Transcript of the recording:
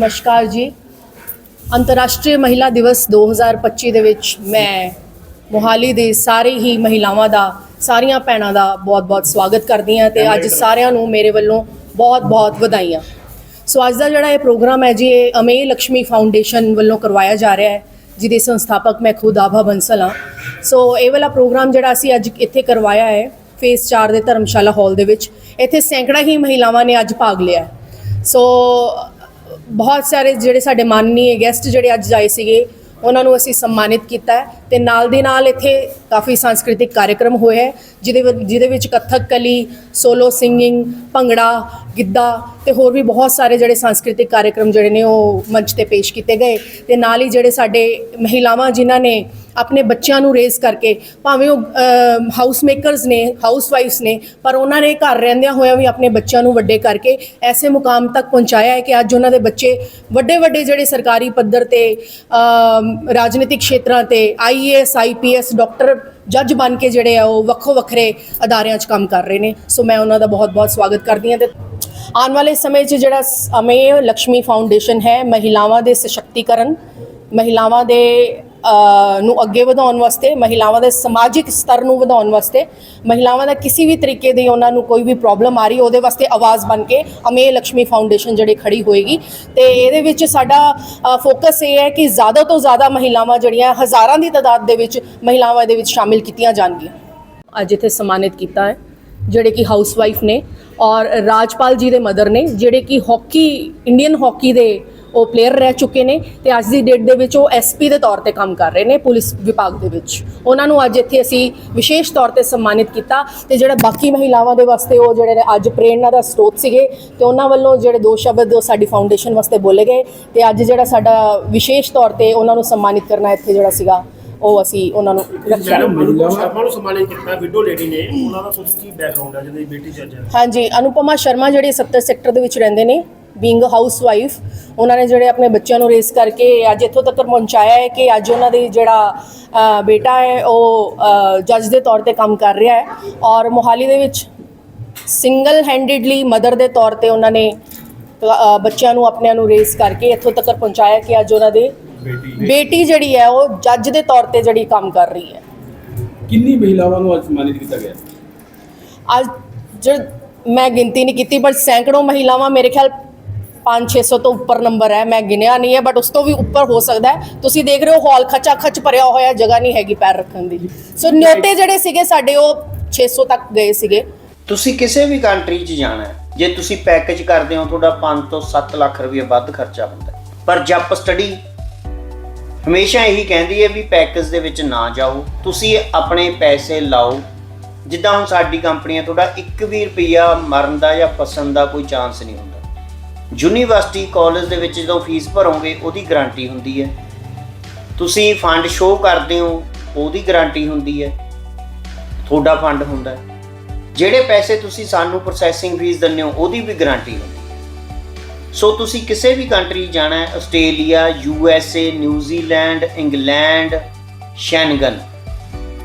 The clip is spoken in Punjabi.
ਨਮਸਕਾਰ ਜੀ। ਅੰਤਰਰਾਸ਼ਟਰੀ ਮਹਿਲਾ ਦਿਵਸ 2025 ਦੇ ਵਿੱਚ ਮੈਂ ਮੋਹਾਲੀ ਦੇ ਸਾਰੇ ਹੀ ਮਹਿਲਾਵਾਂ ਦਾ, ਸਾਰੀਆਂ ਭੈਣਾਂ ਦਾ ਬਹੁਤ-ਬਹੁਤ ਸਵਾਗਤ ਕਰਦੀ ਹਾਂ ਤੇ ਅੱਜ ਸਾਰਿਆਂ ਨੂੰ ਮੇਰੇ ਵੱਲੋਂ ਬਹੁਤ-ਬਹੁਤ ਵਧਾਈਆਂ। ਸੋ ਅੱਜ ਦਾ ਜਿਹੜਾ ਇਹ ਪ੍ਰੋਗਰਾਮ ਹੈ ਜੀ, ਇਹ ਅਮੇ ਲక్ష్ਮੀ ਫਾਊਂਡੇਸ਼ਨ ਵੱਲੋਂ ਕਰਵਾਇਆ ਜਾ ਰਿਹਾ ਹੈ, ਜਿਹਦੇ ਸੰਸਥਾਪਕ ਮੈਂ ਖੁਦ ਆਭਾ ਬੰਸਲ ਹਾਂ। ਸੋ ਇਹ ਵਾਲਾ ਪ੍ਰੋਗਰਾਮ ਜਿਹੜਾ ਅਸੀਂ ਅੱਜ ਇੱਥੇ ਕਰਵਾਇਆ ਹੈ, ਫੇਸ 4 ਦੇ ਧਰਮਸ਼ਾਲਾ ਹਾਲ ਦੇ ਵਿੱਚ, ਇੱਥੇ ਸੈਂਕੜਾ ਹੀ ਮਹਿਲਾਵਾਂ ਨੇ ਅੱਜ ਭਾਗ ਲਿਆ। ਸੋ ਬਹੁਤ ਸਾਰੇ ਜਿਹੜੇ ਸਾਡੇ ਮਾਨਨੀय ਗੈਸਟ ਜਿਹੜੇ ਅੱਜ ਆਏ ਸੀਗੇ, ਉਹਨਾਂ ਨੂੰ ਅਸੀਂ ਸਨਮਾਨਿਤ ਕੀਤਾ ਹੈ ਤੇ ਨਾਲ ਦੇ ਨਾਲ ਇੱਥੇ ਕਾਫੀ ਸੰਸਕ੍ਰਿਤਿਕ ਕਾਰਜਕ੍ਰਮ ਹੋਏ ਹੈ, ਜਿਹਦੇ ਵਿੱਚ- ਜਿਹਦੇ ਵਿੱਚ ਕਥਕ ਕਲੀ ਸੋਲੋ ਸਿੰਗਿੰਗ ਭੰਗੜਾ, ਗਿੱਧਾ ਤੇ ਹੋਰ ਵੀ ਬਹੁਤ ਸਾਰੇ ਜਿਹੜੇ ਸੰਸਕ੍ਰਿਤਿਕ ਕਾਰਜਕ੍ਰਮ ਜਿਹੜੇ ਨੇ ਉਹ ਮੰਚ ਤੇ ਪੇਸ਼ ਕੀਤੇ ਗਏ ਤੇ ਨਾਲ ਹੀ ਜਿਹੜੇ ਸਾਡੇ ਮਹਿਲਾਵਾਂ ਜਿਨ੍ਹਾਂ ਨੇ ਆਪਣੇ ਬੱਚਿਆਂ ਨੂੰ ਰੇਜ਼ ਕਰਕੇ, ਭਾਵੇਂ ਉਹ ਹਾਊਸ ਮੇਕਰਸ ਨੇ ਹਾਊਸ ਵਾਈਫਸ ਨੇ, ਪਰ ਉਹਨਾਂ ਨੇ ਘਰ ਰਹਿੰਦਿਆਂ ਹੋਇਆਂ ਵੀ ਆਪਣੇ ਬੱਚਿਆਂ ਨੂੰ ਵੱਡੇ ਕਰਕੇ ਐਸੇ ਮੁਕਾਮ ਤੱਕ ਪਹੁੰਚਾਇਆ ਹੈ ਕਿ ਅੱਜ ਉਹਨਾਂ ਦੇ ਬੱਚੇ ਵੱਡੇ ਵੱਡੇ ਜਿਹੜੇ ਸਰਕਾਰੀ ਪੱਧਰ ਤੇ ਰਾਜਨੀਤਿਕ ਖੇਤਰਾਂ ਤੇ ਆਈਏਐਸ ਆਈਪੀਐਸ ਡਾਕਟਰ ਜੱਜ ਬਣ ਕੇ ਜਿਹੜੇ ਆ ਉਹ ਵੱਖੋ ਵੱਖਰੇ ਅਦਾਰਿਆਂ 'ਚ ਕੰਮ ਕਰ ਰਹੇ ਨੇ। ਸੋ ਮੈਂ ਉਹਨਾਂ ਦਾ ਬਹੁਤ ਬਹੁਤ ਸਵਾਗਤ ਕਰਦੀ ਹਾਂ ਤੇ ਆਉਣ ਵਾਲੇ ਸਮੇਂ 'ਚ ਜਿਹੜਾ ਅਮੇ ਅਮੇਯ ਲక్ష్ਮੀ ਫਾਊਂਡੇਸ਼ਨ ਹੈ, ਮਹਿਲਾਵਾਂ ਦੇ ਸਸ਼ਕਤੀਕਰਨ, ਮਹਿਲਾਵਾਂ ਦੇ ਨੂੰ ਅੱਗੇ ਵਧਾਉਣ ਵਾਸਤੇ, ਮਹਿਲਾਵਾਂ ਦੇ ਸਮਾਜਿਕ ਸਤਰ ਨੂੰ ਵਧਾਉਣ ਵਾਸਤੇ, ਮਹਿਲਾਵਾਂ ਦਾ ਕਿਸੇ ਵੀ ਤਰੀਕੇ ਦੀ ਉਹਨਾਂ ਨੂੰ ਕੋਈ ਵੀ ਪ੍ਰੋਬਲਮ ਆ ਰਹੀ, ਉਹਦੇ ਵਾਸਤੇ ਆਵਾਜ਼ ਬਣ ਕੇ ਅਮੇ ਲక్ష్ਮੀ ਫਾਊਂਡੇਸ਼ਨ ਜਿਹੜੀ ਖੜੀ ਹੋਏਗੀ। ਤੇ ਇਹਦੇ ਵਿੱਚ ਸਾਡਾ ਫੋਕਸ ਇਹ ਹੈ ਕਿ ਜ਼ਿਆਦਾ ਤੋਂ ਜ਼ਿਆਦਾ ਮਹਿਲਾਵਾਂ ਜਿਹੜੀਆਂ ਹਜ਼ਾਰਾਂ ਦੀ ਤਾਦਾਦ ਦੇ ਵਿੱਚ ਮਹਿਲਾਵਾਂ ਦੇ ਵਿੱਚ ਸ਼ਾਮਿਲ ਕੀਤੀਆਂ ਜਾਣਗੀਆਂ। ਅੱਜ ਇੱਥੇ ਸਨਮਾਨਿਤ ਕੀਤਾ ਹੈ, ਜਿਹੜੇ ਕਿ ਹਾਊਸਵਾਈਫ ਨੇ ਔਰ ਰਾਜਪਾਲ ਜੀ ਦੇ ਮਦਰ ਨੇ, ਜਿਹੜੇ ਕਿ ਹਾਕੀ ਇੰਡੀਅਨ ਹਾਕੀ ਦੇ ਉਹ ਪਲੇਅਰ ਰਹਿ ਚੁੱਕੇ ਨੇ ਤੇ ਅੱਜ ਦੀ ਡੇਟ ਦੇ ਵਿੱਚ ਉਹ ਐਸਪੀ ਦੇ ਤੌਰ ਤੇ ਕੰਮ ਕਰ ਰਹੇ ਨੇ ਪੁਲਿਸ ਵਿਭਾਗ ਦੇ ਵਿੱਚ। ਉਹਨਾਂ ਨੂੰ ਅੱਜ ਇੱਥੇ ਅਸੀਂ ਵਿਸ਼ੇਸ਼ ਤੌਰ ਤੇ ਸਨਮਾਨਿਤ ਕੀਤਾ ਤੇ ਜਿਹੜਾ ਬਾਕੀ ਮਹਿਲਾਵਾਂ ਦੇ ਵਾਸਤੇ ਉਹ ਜਿਹੜੇ ਨੇ ਅੱਜ ਪ੍ਰੇਰਣਾ ਦਾ ਸਰੋਤ ਸੀਗੇ ਤੇ ਉਹਨਾਂ ਵੱਲੋਂ ਜਿਹੜੇ ਦੋ ਸ਼ਬਦ ਉਹ ਸਾਡੀ ਫਾਊਂਡੇਸ਼ਨ ਵਾਸਤੇ ਬੋਲੇ ਗਏ ਤੇ ਅੱਜ ਜਿਹੜਾ ਸਾਡਾ ਵਿਸ਼ੇਸ਼ ਤੌਰ ਤੇ ਉਹਨਾਂ ਨੂੰ ਸਨਮਾਨਿਤ ਕਰਨਾ ਇੱਥੇ ਜਿਹੜਾ ਸੀਗਾ ਉਹ ਅਸੀਂ ਉਹਨਾਂ ਨੂੰ ਰੱਖਿਆ। ਅਨੁਪਮਾ ਸ਼ਰਮਾ ਨੂੰ ਸੰਭਾਲਿਤ ਕੀਤਾ ਵਿਡੋ ਲੇਡੀ ਨੇ। ਉਹਨਾਂ ਦਾ ਤੁਸੀਂ ਕੀ ਬੈਕਗ੍ਰਾਉਂਡ ਹੈ ਜਿਹਦੀ ਬੇਟੀ ਜੱਜ ਹੈ ਹਾਂਜੀ ਅਨੁਪਮਾ ਸ਼ਰਮਾ ਜਿਹੜੇ 70 ਸੈਕਟਰ ਦੇ ਵਿੱਚ ਰਹਿੰਦੇ ਨੇ ਬੀਇੰਗ ਅ ਹਾਊਸ ਵਾਈਫ ਉਹਨਾਂ ਨੇ ਜਿਹੜੇ ਆਪਣੇ ਬੱਚਿਆਂ ਨੂੰ ਰੇਸ ਕਰਕੇ ਅੱਜ ਇੱਥੋਂ ਤੱਕ ਪਹੁੰਚਾਇਆ ਹੈ ਕਿ ਅੱਜ ਉਹਨਾਂ ਦੀ ਜਿਹੜਾ ਬੇਟਾ ਹੈ ਉਹ ਜੱਜ ਦੇ ਤੌਰ ਤੇ ਕੰਮ ਕਰ ਰਿਹਾ ਹੈ ਔਰ ਮੋਹਾਲੀ ਦੇ ਵਿੱਚ ਸਿੰਗਲ ਹੈਂਡਡਲੀ ਮਦਰ ਦੇ ਤੌਰ ਤੇ ਉਹਨਾਂ ਨੇ ਬੱਚਿਆਂ ਨੂੰ ਆਪਣਿਆਂ ਨੂੰ ਰੇਸ ਕਰਕੇ ਇੱਥੋਂ ਤੱਕ ਪਹੁੰਚਾਇਆ ਕਿ ਅੱਜ ਉਹਨਾਂ ਦੇ ਬੇਟੀ। ਜਿਹੜੀ ਹੈ ਉਹ ਜੱਜ ਦੇ ਤੌਰ ਤੇ ਜਿਹੜੀ ਕੰਮ ਕਰ ਰਹੀ ਹੈ। ਕਿੰਨੀ ਮਹਿਲਾਵਾਂ ਨੂੰ ਅੱਜ ਸਨਮਾਨਿਤ ਕੀਤਾ ਗਿਆ? ਅੱਜ ਜੋ ਮੈਂ ਗਿਣਤੀ ਨਹੀਂ ਕੀਤੀ ਪਰ ਸੈਂਕੜੋਂ ਮਹਿਲਾਵਾਂ ਮੇਰੇ ਖਿਆਲ 5-600 ਤੋਂ ਉੱਪਰ ਨੰਬਰ ਹੈ ਮੈਂ ਗਿਣਿਆ ਨਹੀਂ ਹੈ ਬਟ ਉਸ ਤੋਂ ਵੀ ਉੱਪਰ ਹੋ ਸਕਦਾ ਤੁਸੀਂ ਦੇਖ ਰਹੇ ਹੋ ਹਾਲ ਖਚਾ ਖਚ ਭਰਿਆ ਹੋਇਆ ਜਗ੍ਹਾ ਨਹੀਂ ਹੈਗੀ ਪੈਰ ਰੱਖਣ ਦੀ। ਸੋ ਨਿਯੋਤੇ ਜਿਹੜੇ ਸੀਗੇ ਸਾਡੇ ਉਹ 600 ਤੱਕ ਗਏ ਸੀਗੇ। ਤੁਸੀਂ ਕਿਸੇ ਵੀ ਕੰਟਰੀ 'ਚ ਜਾਣਾ ਹੈ ਜੇ ਤੁਸੀਂ ਪੈਕੇਜ ਕਰਦੇ ਹੋ ਤੁਹਾਡਾ 5 ਤੋਂ 7 ਲੱਖ ਰੁਪਏ ਵੱਧ ਖਰਚਾ ਹੁੰਦਾ। ਪਰ ਜਪ ਸਟੱਡੀ ਹਮੇਸ਼ਾ ਇਹੀ ਕਹਿੰਦੀ ਹੈ ਵੀ ਪੈਕੇਜ ਦੇ ਵਿੱਚ ਨਾ ਜਾਓ। ਤੁਸੀਂ ਆਪਣੇ ਪੈਸੇ ਲਾਓ। ਜਿੱਦਾਂ ਹੁਣ ਸਾਡੀ ਕੰਪਨੀ ਹੈ ਤੁਹਾਡਾ 1 ਵੀ ਰੁਪਿਆ ਮਰਨ ਦਾ ਜਾਂ ਫਸਣ ਦਾ ਕੋਈ ਚਾਂਸ ਨਹੀਂ ਹੁੰਦਾ। ਯੂਨੀਵਰਸਿਟੀ ਕਾਲਜ ਦੇ ਵਿੱਚ ਜਦੋਂ ਫੀਸ ਭਰੋਗੇ, ਉਹਦੀ ਗਾਰੰਟੀ ਹੁੰਦੀ ਹੈ। ਤੁਸੀਂ ਫੰਡ ਸ਼ੋਅ ਕਰਦੇ ਹੋ, ਉਹਦੀ ਗਾਰੰਟੀ ਹੁੰਦੀ ਹੈ। ਤੁਹਾਡਾ ਫੰਡ ਹੁੰਦਾ ਹੈ। ਜਿਹੜੇ ਪੈਸੇ ਤੁਸੀਂ ਸਾਨੂੰ ਪ੍ਰੋਸੈਸਿੰਗ ਫੀਸ ਦਿੰਦੇ ਹੋ, ਉਹਦੀ ਵੀ ਗਾਰੰਟੀ ਹੁੰਦੀ ਹੈ। ਸੋ ਤੁਸੀਂ ਕਿਸੇ ਵੀ ਕੰਟਰੀ ਜਾਣਾ ਹੈ, Australia U S A New Zealand England Schengen